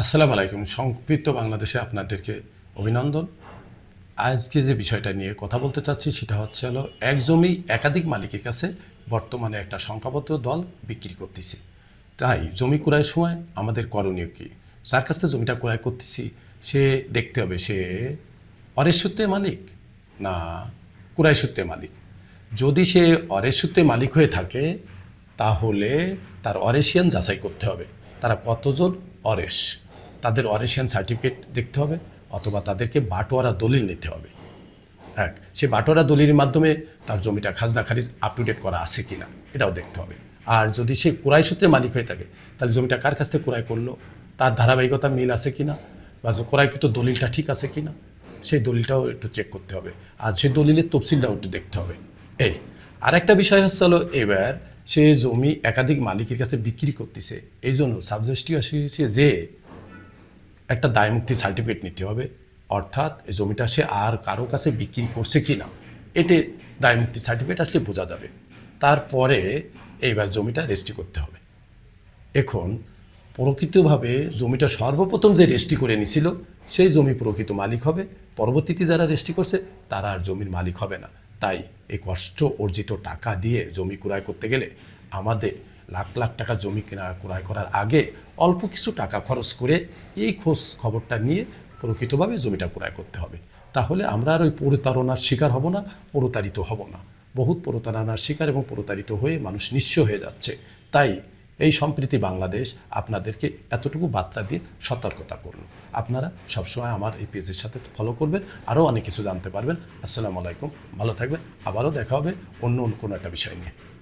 আসসালামু আলাইকুম। সংক্ষিপ্ত বাংলাদেশে আপনাদেরকে অভিনন্দন। আজকে যে বিষয়টা নিয়ে কথা বলতে চাচ্ছি সেটা হচ্ছে হলো এক জমি একাধিক মালিকের কাছে বর্তমানে একটা সংখ্যাবদ্ধ দল বিক্রি করতেছে। তাই জমি ক্রয়ের সময় আমাদের করণীয় কী? যার কাছ থেকে জমিটা ক্রয় করতেছি, সে দেখতে হবে সে অরের সূত্রে মালিক না ক্রয় সূত্রে মালিক? যদি সে অরের সূত্রে মালিক হয়ে থাকে, তাহলে তার অরেশিয়ান যাচাই করতে হবে। তারা কতজন অরেশ? তাদের অরেশিয়ান সার্টিফিকেট দেখতে হবে অথবা তাদেরকে বাটোয়ারা দলিল নিতে হবে। এক সে বাটোয়ারা দলিলের মাধ্যমে তার জমিটা খাজনা খারিজ আপ টু ডেট করা আছে কি না এটাও দেখতে হবে। আর যদি সে ক্রয় সূত্রে মালিক হয়ে থাকে, তাহলে জমিটা কার কাছ থেকে ক্রয় করল? তার ধারাবাহিকতা মিল আছে কিনা? বা যে ক্রয়কৃত দলিলটা ঠিক আছে কিনা? সেই দলিলটাও একটু চেক করতে হবে। আর সেই দলিলের তফসিলটাও একটু দেখতে হবে। এই আর একটা বিষয় হচ্ছে হলো এবার সে জমি একাধিক মালিকের কাছে বিক্রি করতেছে। এই জন্য সাবজেস্টিভ আসছে যে একটা দায়মুক্তি সার্টিফিকেট নিতে হবে। অর্থাৎ জমিটা সে আর কারও কাছে বিক্রি করছে কি না এতে দায়মুক্তি সার্টিফিকেট আসলে বোঝা যাবে। তারপরে এইবার জমিটা রেজিস্ট্রি করতে হবে। এখন প্রকৃতভাবে জমিটা সর্বপ্রথম যে রেজিস্ট্রি করে নিছিল, সেই জমি প্রকৃত মালিক হবে। পরবর্তীতে যারা রেজিস্ট্রি করছে, তারা আর জমির মালিক হবে না। তাই এই কষ্ট অর্জিত টাকা দিয়ে জমি ক্রয় করতে গেলে আমাদের লাখ লাখ টাকা জমি কেনা ক্রয় করার আগে অল্প কিছু টাকা খরচ করে এই খোঁজ খবরটা নিয়ে প্রকৃতভাবে জমিটা ক্রয় করতে হবে। তাহলে আমরা আর ওই প্রতারণার শিকার হব না, প্রতারিত হব না। বহুত প্রতারণার শিকার এবং প্রতারিত হয়ে মানুষ নিঃস্ব হয়ে যাচ্ছে। তাই এই সম্প্রীতি বাংলাদেশ আপনাদেরকে এতটুকু বার্তা দিয়ে সতর্কতা করল আপনারা সবসময় আমার এই পেজের সাথে ফলো করবেন, আরও অনেক কিছু জানতে পারবেন। আসসালামু আলাইকুম, ভালো থাকবেন। আবারও দেখা হবে অন্য অন্য কোনো একটা বিষয় নিয়ে।